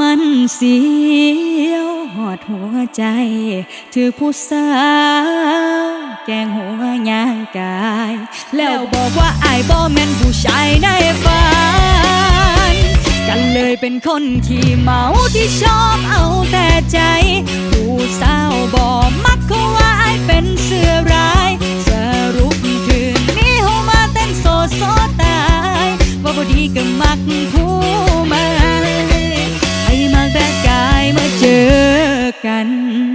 มันเสียวหอดหัวใจ ถือผู้สาวแกงหัวย่างกาย แล้วบอกว่าไอ้บ่แมนผู้ชายในฝันกันเลยเป็นคนขี่เมาที่ชอบเอาแต่ใจ ผู้สาวบอกมักเขาว่าไอ้เป็นเสือร้ายสรุปคืนนี้หัวมาเต้นโซโซตาย ว่าบ่ดีก็มัก 干。